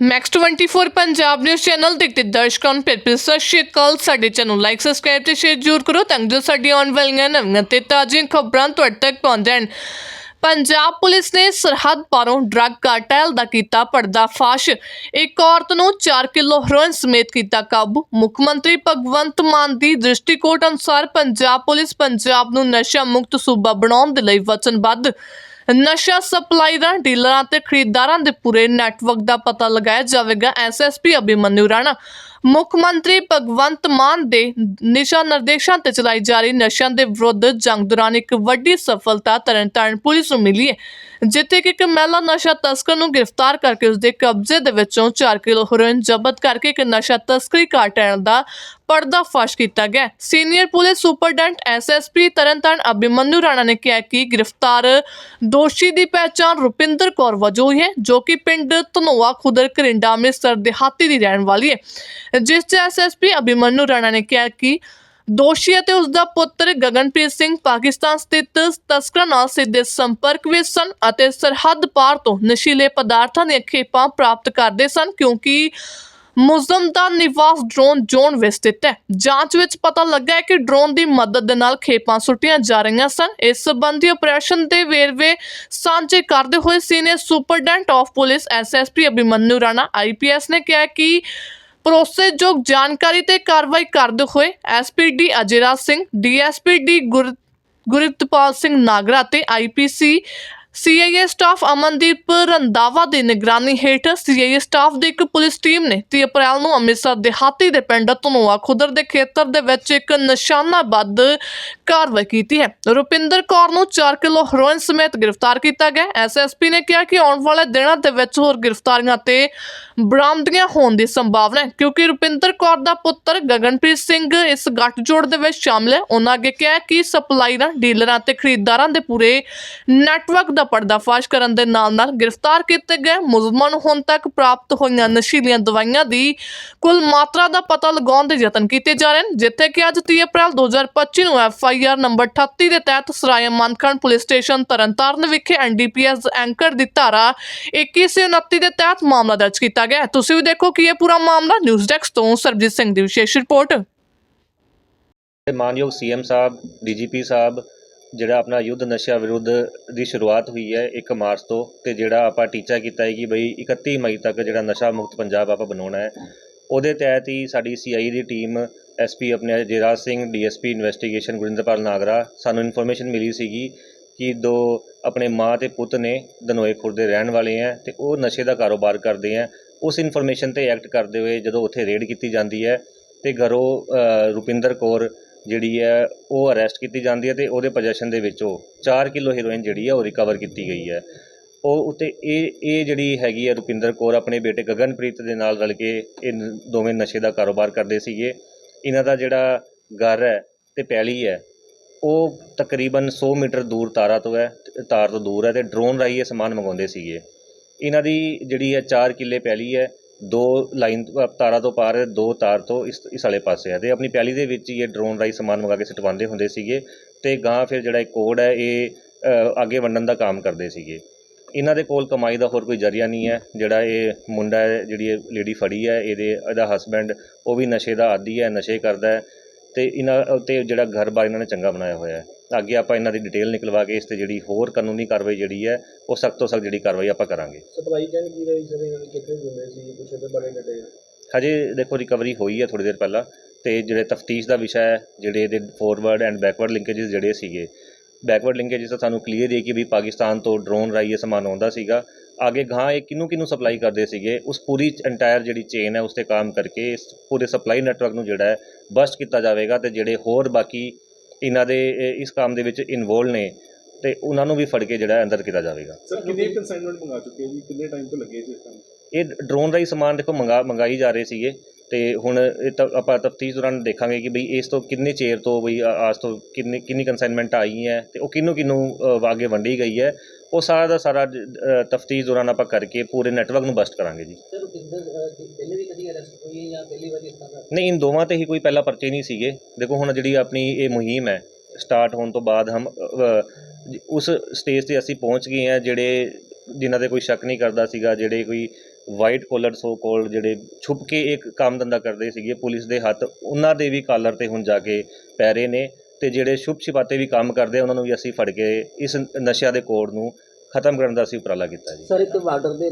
Max 24 Punjab news channel ਦੇਖਦੇ ਦਰਸ਼ਕਾਂ ਨੂੰ ਪਿਆਰ ਸਤਿ ਸ਼੍ਰੀ ਅਕਾਲ। ਸਾਡੇ ਚੈਨਲ ਲਾਈਕ ਸਬਸਕ੍ਰਾਈਬ ਤੇ ਸ਼ੇਅਰ ਜ਼ਰੂਰ ਕਰੋ ਤਾਂ ਜੋ ਸਾਡੀ ਆਉਣ ਵਾਲੀਆਂ ਨਵੀਆਂ ਤੇ ਤਾਜ਼ੀਆਂ ਖਬਰਾਂ ਤੁਹਾਡੇ ਤੱਕ ਪਹੁੰਚਣ ਪੰਜਾਬ ਪੁਲਿਸ ਨੇ ਸਰਹੱਦ ਪਾਰੋਂ ਡਰੱਗ ਕਾਰਟੈਲ ਦਾ ਕੀਤਾ ਪਰਦਾਫਾਸ਼। ਇੱਕ ਔਰਤ ਨੂੰ 4 ਕਿਲੋ ਹੈਰੋਇਨ ਸਮੇਤ ਕੀਤਾ ਕਾਬੂ। ਮੁੱਖ ਮੰਤਰੀ ਭਗਵੰਤ ਮਾਨ ਦੀ ਦ੍ਰਿਸ਼ਟੀਕੋਟ ਅਨੁਸਾਰ ਪੰਜਾਬ ਪੁਲਿਸ ਪੰਜਾਬ ਨੂੰ ਨਸ਼ਾ ਮੁਕਤ ਸੂਬਾ ਬਣਾਉਣ ਦੇ ਲਈ ਵਚਨਬੱਧ ਨਸ਼ਾ ਸਪਲਾਈਰਾਂ ਡੀਲਰਾਂ ਤੇ ਖਰੀਦਦਾਰਾਂ ਦੇ ਪੂਰੇ ਨੈਟਵਰਕ ਦਾ ਪਤਾ ਲਗਾਇਆ ਜਾਵੇਗਾ ਐਸਐਸਪੀ ਅਭਿਮਨਿਊ ਰਾਣਾ। ਮੁੱਖ ਮੰਤਰੀ ਭਗਵੰਤ ਮਾਨ ਦੇ ਨਿਸ਼ਾ ਨਿਰਦੇਸ਼ਾਂ ਤੇ ਚਲਾਈ ਜਾ ਰਹੀ ਨਸ਼ਿਆਂ ਦੇ ਵਿਰੁੱਧ ਜੰਗ ਦੌਰਾਨ ਇੱਕ ਵੱਡੀ ਸਫਲਤਾ ਤਰਨਤਾਰਨ ਪੁਲਿਸ ਨੂੰ ਮਿਲੀ ਹੈ, ਜਿੱਥੇ ਕਿ ਇੱਕ ਮਹਿਲਾ ਨਸ਼ਾ ਤਸਕਰ ਨੂੰ ਗ੍ਰਿਫਤਾਰ ਕਰਕੇ ਉਸਦੇ ਕਬਜ਼ੇ ਦੇ ਵਿੱਚੋਂ 4 ਕਿਲੋ ਹੈਰੋਇਨ ਜ਼ਬਤ ਕਰਕੇ ਇੱਕ ਨਸ਼ਾ ਤਸਕਰੀ ਕਾਰਟੈਲ ਦਾ ਪਰਦਾਫਾਸ਼ ਕੀਤਾ ਗਿਆ senior police superintendent SSP Tarn Taran Abhimanyu Rana ਨੇ ਕਿਹਾ ਕਿ ਗ੍ਰਿਫਤਾਰ ਦੋਸ਼ੀ ਦੀ ਪਹਿਚਾਣ ਰੁਪਿੰਦਰ ਕੌਰ ਵਜੋਂ ਹੋਈ ਹੈ, ਜੋ ਕਿ ਪਿੰਡ ਧਨੋਆ ਖੁਦਰ ਕਰਿੰਡਾ ਅੰਮ੍ਰਿਤਸਰ, ਦਿਹਾਤੀ ਦੀ ਰਹਿਣ ਵਾਲੀ ਹੈ। ਜਿਸ 'ਚ ਐਸਐਸਪੀ ਅਭਿਮਨੂ ਰਾਣਾ ਨੇ ਕਿਹਾ ਕਿ ਦੋਸ਼ੀ ਅਤੇ ਉਸ ਦਾ ਪੁੱਤਰ ਗਗਨਪ੍ਰੀਤ ਸਿੰਘ ਪਾਕਿਸਤਾਨ ਸਥਿਤ ਤਸਕਰਾਂ ਨਾਲ ਸਿੱਧੇ ਸੰਪਰਕ ਵਿੱਚ ਸਨ ਅਤੇ ਸਰਹੱਦ ਪਾਰ ਤੋਂ ਨਸ਼ੀਲੇ ਪਦਾਰਥਾਂ ਦੀਆਂ ਖੇਪਾਂ ਪ੍ਰਾਪਤ ਕਰਦੇ ਸਨ ਕਿਉਂਕਿ ਮੁਜ਼ਮ ਦਾ ਨਿਵਾਸ ਡਰੋਨ ਜ਼ੋਨ ਵਿੱਚ ਸਥਿਤ ਹੈ। ਜਾਂਚ ਵਿੱਚ ਪਤਾ ਲੱਗਾ ਹੈ ਕਿ ਡਰੋਨ ਦੀ ਮਦਦ ਦੇ ਨਾਲ ਖੇਪਾਂ ਸੁੱਟੀਆਂ ਜਾ ਰਹੀਆਂ ਸਨ। ਇਸ ਸੰਬੰਧੀ ਆਪਰੇਸ਼ਨ ਦੇ ਵੇਰਵੇ ਸਾਂਝੇ ਕਰਦੇ ਹੋਏ senior superintendent of police SSP Abhimanyu Rana IPS ਨੇ ਕਿਹਾ ਕਿ ਭਰੋਸੇਯੋਗ ਜਾਣਕਾਰੀ ਤੇ ਕਾਰਵਾਈ ਕਰਦੇ ਹੋਏ ਐਸਪੀਡੀ ਅਜੇਰਾਜ ਸਿੰਘ ਡੀਐਸਪੀਡੀ ਗੁਰ, ਗੁਰਿਤਪਾਲ ਸਿੰਘ ਨਾਗਰਾ ਤੇ IPC CIA staff Amandeep Randhawa ਦੀ ਨਿਗਰਾਨੀ ਹੇਠ ਸੀਆਈਏ ਸਟਾਫ ਦੀ ਇੱਕ ਪੁਲਿਸ ਟੀਮ ਨੇ 30 ਅਪ੍ਰੈਲ ਨੂੰ ਅੰਮ੍ਰਿਤਸਰ ਦਿਹਾਤੀ ਦੇ ਪਿੰਡ ਧਨੋਆ ਖੁਦਰ ਦੇ ਖੇਤਰ ਦੇ ਵਿੱਚ ਇੱਕ ਨਿਸ਼ਾਨਾਬੱਧ ਕਾਰਵਾਈ ਕੀਤੀ ਹੈ। ਰੁਪਿੰਦਰ ਕੌਰ ਨੂੰ 4 ਕਿਲੋ ਹੈਰੋਇਨ ਸਮੇਤ ਗ੍ਰਿਫਤਾਰ ਕੀਤਾ ਗਿਆ। ਐਸਐਸਪੀ ਨੇ ਕਿਹਾ ਕਿ ਆਉਣ ਵਾਲੇ ਦਿਨਾਂ ਦੇ ਵਿੱਚ ਹੋਰ ਗ੍ਰਿਫਤਾਰੀਆਂ ਤੇ ਬਰਾਮਦੀਆਂ ਹੋਣ ਦੀ ਸੰਭਾਵਨਾ ਹੈ, ਕਿਉਂਕਿ ਰੁਪਿੰਦਰ ਕੌਰ ਦਾ ਪੁੱਤਰ ਗਗਨਪ੍ਰੀਤ ਸਿੰਘ ਇਸ ਗੱਠਜੋੜ ਦੇ ਵਿੱਚ ਸ਼ਾਮਲ ਹੈ। ਉਹਨਾਂ ਅੱਗੇ ਕਿਹਾ ਕਿ ਸਪਲਾਈਰਾਂ ਡੀਲਰਾਂ ਤੇ ਖਰੀਦਦਾਰਾਂ ਦੇ ਪੂਰੇ ਨੈਟਵਰਕ ਦਾ ਪਰਦਾਫਾਸ਼ ਕਰਨ ਦੇ ਨਾਲ ਨਾਲ ਗ੍ਰਿਫਤਾਰ ਕੀਤੇ ਗਏ ਮੁਲਜ਼ਮਾਂ ਨੂੰ ਹੁਣ ਤੱਕ ਪ੍ਰਾਪਤ ਹੋਈਆਂ ਨਸ਼ੀਲੀਆਂ ਦਵਾਈਆਂ ਦੀ ਕੁੱਲ ਮਾਤਰਾ ਦਾ ਪਤਾ ਲਗਾਉਣ ਦੇ ਯਤਨ ਕੀਤੇ ਜਾ ਰਹੇ ਹਨ ਜਿੱਥੇ ਕਿ ਅੱਜ 30 ਅਪ੍ਰੈਲ 2025 ਨੂੰ ਐਫਆਈਆਰ ਨੰਬਰ 38 ਦੇ ਤਹਿਤ ਸਰਾਇਆ ਮਨਖੰਡ ਪੁਲਿਸ ਸਟੇਸ਼ਨ ਤਰਨਤਾਰਨ ਵਿਖੇ ਐਨਡੀਪੀਐਸ ਐਂਕਰ ਦੀ ਧਾਰਾ 2129 ਦੇ ਤਹਿਤ ਮਾਮਲਾ ਦਰਜ ਕੀਤਾ ਗਿਆ ਤੁਸੀਂ ਵੀ ਦੇਖੋ ਕਿ ਇਹ ਪੂਰਾ ਮਾਮਲਾ ਨਿਊਜ਼ ਡੈਸਕ ਤੋਂ ਸਰਬਜੀਤ ਸਿੰਘ ਦੀ ਵਿਸ਼ੇਸ਼ ਰਿਪੋਰਟ। ਮਾਨਯੋਗ ਸੀਐਮ ਸਾਹਿਬ ਡੀਜੀਪੀ ਸਾਹਿਬ ਜਿਹੜਾ ਆਪਣਾ ਯੁੱਧ ਨਸ਼ਾ ਵਿਰੁੱਧ ਦੀ ਸ਼ੁਰੂਆਤ ਹੋਈ ਹੈ 1 ਮਾਰਚ ਤੋਂ ਤੇ ਜਿਹੜਾ ਆਪਾਂ ਟੀਚਾ ਕੀਤਾ ਹੈ ਕਿ ਬਈ 31 ਮਈ ਤੱਕ ਜਿਹੜਾ ਨਸ਼ਾ ਮੁਕਤ ਪੰਜਾਬ ਆਪਾਂ ਬਣਾਉਣਾ ਹੈ, ਉਹਦੇ ਤਹਿਤ ਹੀ ਸਾਡੀ ਸੀਆਈ ਦੀ ਟੀਮ ਐਸਪੀ ਆਪਣੇ ਜੇਰਾਜ ਸਿੰਘ ਡੀਐਸਪੀ ਇਨਵੈਸਟੀਗੇਸ਼ਨ ਗੁਰਿੰਦਰਪਾਲ ਨਾਗਰਾ ਸਾਨੂੰ ਇਨਫੋਰਮੇਸ਼ਨ ਮਿਲੀ ਸੀਗੀ ਕਿ ਦੋ ਆਪਣੇ ਮਾਂ ਤੇ ਪੁੱਤ ਨੇ ਦਨੋਏ ਖੁਰ ਦੇ ਰਹਿਣ ਵਾਲੇ ਹੈ ਤੇ ਉਹ ਨਸ਼ੇ ਦਾ ਕਾਰੋਬਾਰ ਕਰਦੇ ਹੈ। ਉਸ ਇਨਫੋਰਮੇਸ਼ਨ ਤੇ ਐਕਟ ਕਰਦੇ ਹੋਏ ਜਦੋਂ ਉੱਥੇ ਰੇਡ ਕੀਤੀ ਜਾਂਦੀ ਹੈ ਤੇ ਘਰੋਂ ਰੁਪਿੰਦਰ ਕੌਰ ਜਿਹੜੀ ਹੈ, ਉਹ ਅਰੈਸਟ ਕੀਤੀ ਜਾਂਦੀ ਹੈ ਤੇ ਉਹਦੇ ਪੋਜੀਸ਼ਨ ਦੇ ਵਿੱਚੋਂ 4 ਕਿਲੋ ਹੀਰੋਇਨ ਜਿਹੜੀ ਹੈ, ਉਹ ਰਿਕਵਰ ਕੀਤੀ ਗਈ ਹੈ। ਉਹ ਉਤੇ ਇਹ ਇਹ ਜਿਹੜੀ ਹੈਗੀ ਹੈ ਰੁਪਿੰਦਰ ਕੌਰ ਆਪਣੇ ਬੇਟੇ ਗਗਨਪ੍ਰੀਤ ਦੇ ਨਾਲ ਰਲ ਕੇ ਇਹ ਦੋਵੇਂ ਨਸ਼ੇ ਦਾ ਕਾਰੋਬਾਰ ਕਰਦੇ ਸੀਗੇ। ਇਹਨਾਂ ਦਾ ਜਿਹੜਾ ਘਰ ਹੈ ਤੇ ਪੈਲੀ ਹੈ, ਉਹ ਤਕਰੀਬਨ 100 ਮੀਟਰ ਦੂਰ ਤਾਰਾ ਤੋਂ ਹੈ, ਤਾਰ ਤੋਂ ਦੂਰ ਹੈ ਤੇ ਡਰੋਨ ਰਾਹੀਂ ਇਹ ਸਮਾਨ ਮੰਗਾਉਂਦੇ ਸੀਗੇ। ਇਹਨਾਂ ਦੀ ਜਿਹੜੀ ਹੈ 4 ਕਿੱਲੇ ਪੈਲੀ ਹੈ ਦੋ ਲਾਈਨ ਤਾਰਾ ਤੋਂ ਪਾਰ ਹੈ ਦੋ ਤਾਰ ਤੋਂ ਇਸ ਇਸ ਵਾਲੇ ਪਾਸੇ ਹੈ ਤੇ ਆਪਣੀ ਪੈਲੀ ਦੇ ਵਿੱਚ ਹੀ ਇਹ ਡਰੋਨ ਰਾਹੀਂ ਸਮਾਨ ਮੰਗਾ ਕੇ ਸਟਵਾਉਂਦੇ ਹੁੰਦੇ ਸੀਗੇ ਤੇ ਗਾਂ ਫਿਰ ਜਿਹੜਾ ਇਹ ਕੋਡ ਹੈ, ਇਹ ਅੱਗੇ ਵੰਡਣ ਦਾ ਕੰਮ ਕਰਦੇ ਸੀਗੇ। ਇਹਨਾਂ ਦੇ ਕੋਲ ਕਮਾਈ ਦਾ ਹੋਰ ਕੋਈ ਜ਼ਰੀਆ ਨਹੀਂ ਹੈ। ਜਿਹੜਾ ਇਹ ਮੁੰਡਾ ਹੈ, ਜਿਹੜੀ ਇਹ ਲੇਡੀ ਫੜੀ ਹੈ, ਇਹਦੇ, ਇਹਦਾ ਹਸਬੈਂਡ ਉਹ ਵੀ ਨਸ਼ੇ ਦਾ ਆਦੀ ਹੈ, ਨਸ਼ੇ ਕਰਦਾ ਹੈ। ਤੇ ਇਹਨਾਂ ਤੇ ਜਿਹੜਾ ਘਰ ਬਾਰ ਇਹਨਾਂ ਨੇ ਚੰਗਾ ਬਣਾਇਆ ਹੋਇਆ ਹੈ। ਅੱਗੇ ਆਪਾਂ ਇਹਨਾਂ ਦੀ ਡਿਟੇਲ ਨਿਕਲਵਾ ਕੇ ਇਸ ਤੇ ਜਿਹੜੀ ਹੋਰ ਕਾਨੂੰਨੀ ਕਾਰਵਾਈ ਜਿਹੜੀ ਹੈ ਉਹ ਸਖਤ ਤੋਂ ਸਖਤ ਜਿਹੜੀ ਕਾਰਵਾਈ ਆਪਾਂ ਕਰਾਂਗੇ। ਸਪਲਾਈ ਚੈਨ ਕੀ ਰਹੀ ਸਰ ਇਹਨਾਂ ਨੇ ਕਿੱਥੇ ਗੁੰਮੇ ਸੀ ਕੁਛ ਇਹਦੇ ਬਾਰੇ ਡਿਟੇਲ ਹਜੇ ਦੇਖੋ ਰਿਕਵਰੀ ਹੋਈ ਹੈ ਥੋੜੀ ਦੇਰ ਪਹਿਲਾਂ ਤੇ ਜਿਹੜੇ ਤਫਤੀਸ਼ ਦਾ ਵਿਸ਼ਾ ਹੈ ਜਿਹੜੇ ਇਹਦੇ ਫੋਰਵਰਡ ਐਂਡ ਬੈਕਵਰਡ ਲਿੰਕੇजेस ਜਿਹੜੇ ਸੀਗੇ। ਬੈਕਵਰਡ ਲਿੰਕੇजेस ਤਾਂ ਸਾਨੂੰ ਕਲੀਅਰ ਹੈ ਕਿ ਵੀ ਪਾਕਿਸਤਾਨ ਤੋਂ ਡਰੋਨ ਰਾਹੀਂ ਸਮਾਨ ਆਉਂਦਾ ਸੀਗਾ। ਅੱਗੇ ਗਾਂ ਇਹ ਕਿਹਨੂੰ ਕਿਹਨੂੰ ਸਪਲਾਈ ਕਰਦੇ ਸੀਗੇ ਉਸ ਪੂਰੀ ਐਂਟਾਇਰ ਜਿਹੜੀ ਚੇਨ ਹੈ ਉਸ ਤੇ ਕੰਮ ਕਰਕੇ ਇਸ ਪੂਰੇ ਸਪਲਾਈ ਨੈਟਵਰਕ ਨੂੰ ਜਿਹੜਾ ਹੈ ਬਸਟ ਕੀਤਾ ਜਾਵੇਗਾ ਤੇ ਜਿਹੜੇ ਹੋਰ ਬਾਕੀ ਇਹਨਾਂ ਦੇ ਇਸ ਕੰਮ ਦੇ ਵਿੱਚ ਇਨਵੋਲਵ ਨੇ ਤੇ ਉਹਨਾਂ ਨੂੰ ਵੀ ਫੜ ਕੇ ਜਿਹੜਾ ਹੈ ਅੰਦਰ ਕੀਤਾ ਜਾਵੇਗਾ ਸਰ ਕਿੰਨੇ ਕਨਸਾਈਨਮੈਂਟ ਮੰਗਾ ਚੁੱਕੇ ਜੀ ਕਿੰਨੇ ਟਾਈਮ ਤੋਂ ਲੱਗੇ ਜੀ ਇਸ ਕੰਮ? ਇਹ ਡਰੋਨ ਰਾਹੀਂ ਸਮਾਨ ਦੇਖੋ ਮੰਗਾ ਮੰਗਾਈ ਜਾ ਰਹੇ ਸੀਗੇ ਤੇ ਹੁਣ ਇਹ ਤਾਂ ਆਪਾਂ ਤਫਤੀਸ਼ ਦੌਰਾਨ ਦੇਖਾਂਗੇ ਕਿ ਬਈ ਇਸ ਤੋਂ ਕਿੰਨੇ ਚੇਰ ਤੋਂ ਬਈ ਆ- ਆਜ ਤੋਂ ਕਿੰਨੇ ਕਿੰਨੀ ਕਨਸਾਈਨਮੈਂਟ ਆਈ ਹੈ ਤੇ ਉਹ ਕਿਹਨੂੰ ਅ, ਅੱਗੇ ਵੰਡੀ ਗਈ ਹੈ ਉਹ ਸਾਰਾ ਦਾ ਸਾਰਾ ਤਫਤੀਸ਼ ਦੌਰਾਨ ਆਪਾਂ ਕਰਕੇ ਪੂਰੇ ਨੈਟਵਰਕ ਨੂੰ ਬਸਟ ਕਰਾਂਗੇ ਜੀ। ਸਰ ਰੁਪਿੰਦਰ ਪਹਿਲੇ ਵੀ ਕਦੀ ਅਰੈਸਟ ਹੋਈ ਹੈ ਜਾਂ ਪਹਿਲੀ ਵਾਰੀ ਇਸ ਤਰ੍ਹਾਂ ਦਾ? ਨਹੀਂ ਇਨ ਦੋਵਾਂ ਤੇ ਹੀ ਕੋਈ ਪਹਿਲਾ ਪਰਚੇ ਨਹੀਂ ਸੀਗੇ। ਦੇਖੋ ਹੁਣ ਜਿਹੜੀ ਆਪਣੀ ਇਹ ਮੁਹਿੰਮ ਹੈ ਸਟਾਰਟ ਹੋਣ ਤੋਂ ਬਾਅਦ ਹਮ ਉਸ ਸਟੇਜ ਤੇ ਅਸੀਂ ਪਹੁੰਚ ਗਏ ਹਾਂ ਜਿਹੜੇ ਜਿਨ੍ਹਾਂ ਤੇ ਕੋਈ ਸ਼ੱਕ ਨਹੀਂ ਕਰਦਾ ਸੀਗਾ ਜਿਹੜੇ ਕੋਈ ਵਾਈਟ ਕੋਲਰ ਸੋ ਕੋਲ ਜਿਹੜੇ ਛੁਪ ਕੇ ਇੱਕ ਕੰਮ ਧੰਦਾ ਕਰਦੇ ਸੀਗੇ ਪੁਲਿਸ ਦੇ ਹੱਥ ਉਹਨਾਂ ਦੇ ਵੀ ਕਾਲਰ ਤੇ ਹੁਣ ਜਾ ਕੇ ਪੈ ਰਹੇ ਨੇ। ਤੇ ਜਿਹੜੇ ਛੁਪ ਛਿਪਾਤੇ ਵੀ ਕੰਮ ਕਰਦੇ ਆ, ਉਹਨਾਂ ਨੂੰ ਵੀ ਅਸੀਂ ਫੜ ਕੇ ਇਸ ਨਸ਼ਿਆਂ ਦੇ ਕੋੜ ਨੂੰ ਖਤਮ ਕਰਨ ਦਾ ਅਸੀਂ ਉਪਰਾਲਾ ਕੀਤਾ ਜੀ। ਸਰ ਇੱਕ ਬਾਰਡਰ ਦੇ